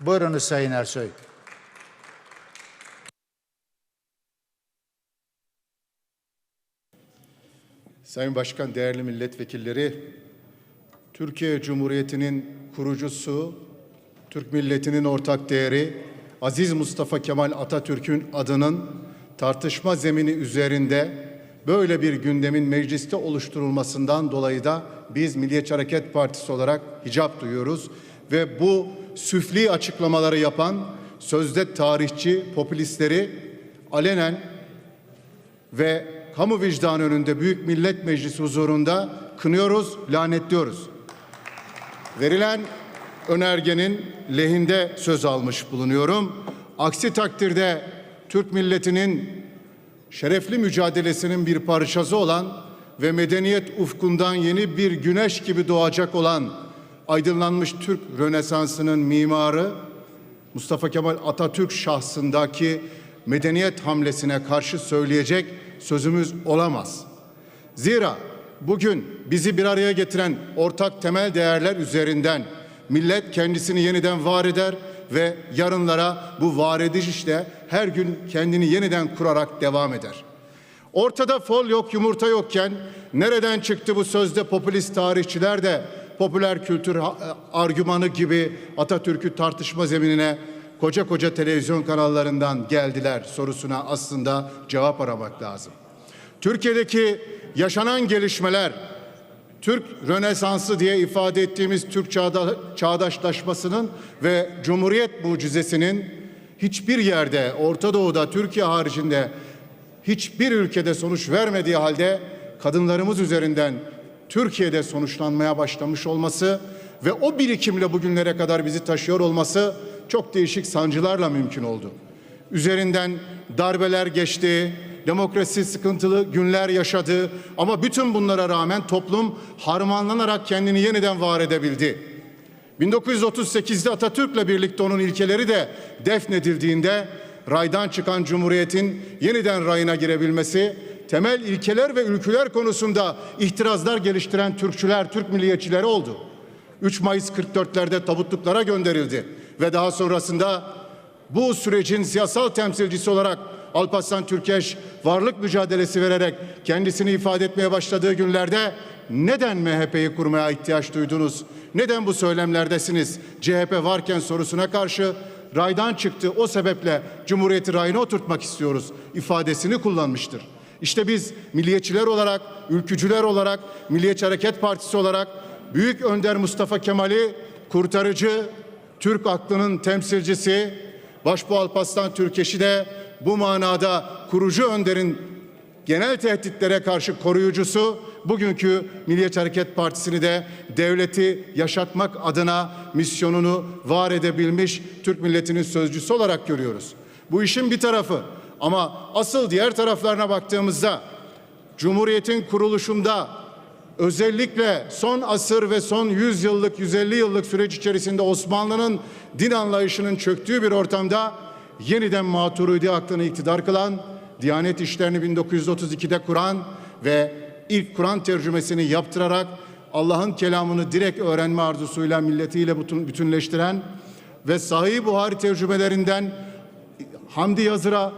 Buyurunuz Sayın Ersoy. Sayın Başkan, değerli milletvekilleri, Türkiye Cumhuriyeti'nin kurucusu, Türk milletinin ortak değeri, Aziz Mustafa Kemal Atatürk'ün adının tartışma zemini üzerinde böyle bir gündemin mecliste oluşturulmasından dolayı da biz Milliyetçi Hareket Partisi olarak hicap duyuyoruz ve bu süfli açıklamaları yapan sözde tarihçi popülistleri alenen ve kamu vicdanı önünde Büyük Millet Meclisi huzurunda kınıyoruz, lanetliyoruz. Verilen önergenin lehinde söz almış bulunuyorum. Aksi takdirde Türk milletinin şerefli mücadelesinin bir parçası olan ve medeniyet ufkundan yeni bir güneş gibi doğacak olan aydınlanmış Türk Rönesansı'nın mimarı Mustafa Kemal Atatürk şahsındaki medeniyet hamlesine karşı söyleyecek sözümüz olamaz. Zira bugün bizi bir araya getiren ortak temel değerler üzerinden millet kendisini yeniden var eder ve yarınlara bu var ediş işte her gün kendini yeniden kurarak devam eder. Ortada fol yok, yumurta yokken nereden çıktı bu sözde popülist tarihçiler de popüler kültür ha- argümanı gibi Atatürk'ü tartışma zeminine koca koca televizyon kanallarından geldiler sorusuna aslında cevap aramak lazım. Türkiye'deki yaşanan gelişmeler Türk Rönesansı diye ifade ettiğimiz Türk çağda, çağdaşlaşmasının ve Cumhuriyet mucizesinin hiçbir yerde Orta Doğu'da Türkiye haricinde hiçbir ülkede sonuç vermediği halde kadınlarımız üzerinden Türkiye'de sonuçlanmaya başlamış olması ve o birikimle bugünlere kadar bizi taşıyor olması çok değişik sancılarla mümkün oldu. Üzerinden darbeler geçti, demokrasi sıkıntılı günler yaşadı ama bütün bunlara rağmen toplum harmanlanarak kendini yeniden var edebildi. 1938'de Atatürk'le birlikte onun ilkeleri de defnedildiğinde raydan çıkan cumhuriyetin yeniden rayına girebilmesi, temel ilkeler ve ülküler konusunda ihtirazlar geliştiren Türkçüler, Türk milliyetçileri oldu. 3 Mayıs 44'lerde tabutluklara gönderildi ve daha sonrasında bu sürecin siyasal temsilcisi olarak Alparslan Türkeş varlık mücadelesi vererek kendisini ifade etmeye başladığı günlerde neden MHP'yi kurmaya ihtiyaç duydunuz? Neden bu söylemlerdesiniz? CHP varken sorusuna karşı raydan çıktı. O sebeple Cumhuriyeti rayına oturtmak istiyoruz ifadesini kullanmıştır. İşte biz milliyetçiler olarak, ülkücüler olarak, Milliyetçi Hareket Partisi olarak Büyük Önder Mustafa Kemal'i kurtarıcı, Türk aklının temsilcisi, Başbuğ Alparslan Türkeş'i de bu manada kurucu önderin genel tehditlere karşı koruyucusu, bugünkü Milliyetçi Hareket Partisi'ni de devleti yaşatmak adına misyonunu var edebilmiş Türk milletinin sözcüsü olarak görüyoruz. Bu işin bir tarafı ama asıl diğer taraflarına baktığımızda Cumhuriyet'in kuruluşunda özellikle son asır ve son 100 yıllık, 150 yıllık süreç içerisinde Osmanlı'nın din anlayışının çöktüğü bir ortamda yeniden Maturidi aklını iktidar kılan, Diyanet İşlerini 1932'de kuran ve ilk Kur'an tercümesini yaptırarak Allah'ın kelamını direkt öğrenme arzusuyla milletiyle bütün, bütünleştiren ve Sahih Buhari tercümelerinden Hamdi Yazır'a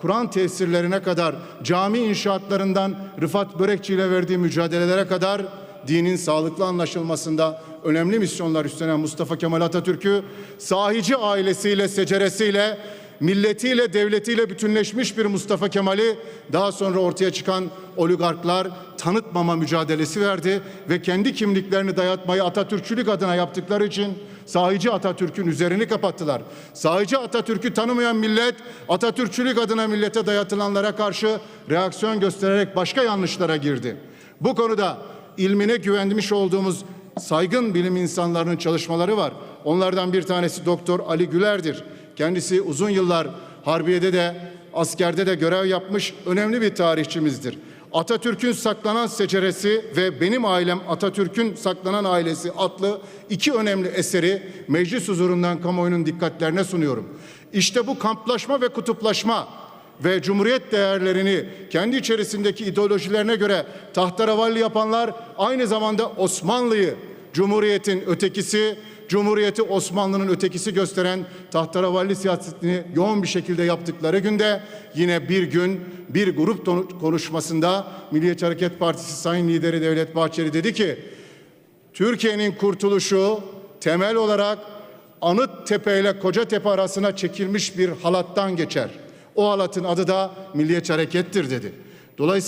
Kur'an tefsirlerine kadar, cami inşaatlarından Rıfat Börekçi ile verdiği mücadelelere kadar dinin sağlıklı anlaşılmasında önemli misyonlar üstlenen Mustafa Kemal Atatürk'ü sahici ailesiyle, seceresiyle, milletiyle, devletiyle bütünleşmiş bir Mustafa Kemal'i daha sonra ortaya çıkan oligarklar tanıtmama mücadelesi verdi ve kendi kimliklerini dayatmayı Atatürkçülük adına yaptıkları için sahici Atatürk'ün üzerini kapattılar. Sahici Atatürk'ü tanımayan millet Atatürkçülük adına millete dayatılanlara karşı reaksiyon göstererek başka yanlışlara girdi. Bu konuda ilmine güvenmiş olduğumuz saygın bilim insanlarının çalışmaları var. Onlardan bir tanesi Doktor Ali Güler'dir. Kendisi uzun yıllar Harbiye'de de askerde de görev yapmış önemli bir tarihçimizdir. Atatürk'ün saklanan seceresi ve benim ailem Atatürk'ün saklanan ailesi adlı iki önemli eseri meclis huzurundan kamuoyunun dikkatlerine sunuyorum. İşte bu kamplaşma ve kutuplaşma ve cumhuriyet değerlerini kendi içerisindeki ideolojilerine göre tahtaravalli yapanlar aynı zamanda Osmanlı'yı Cumhuriyetin ötekisi Cumhuriyeti Osmanlı'nın ötekisi gösteren tahtaravalli siyasetini yoğun bir şekilde yaptıkları günde yine bir gün bir grup konuşmasında Milliyetçi Hareket Partisi Sayın Lideri Devlet Bahçeli dedi ki Türkiye'nin kurtuluşu temel olarak Anıttepe ile Kocatepe arasına çekilmiş bir halattan geçer. O halatın adı da Milliyetçi Harekettir dedi. Dolayısıyla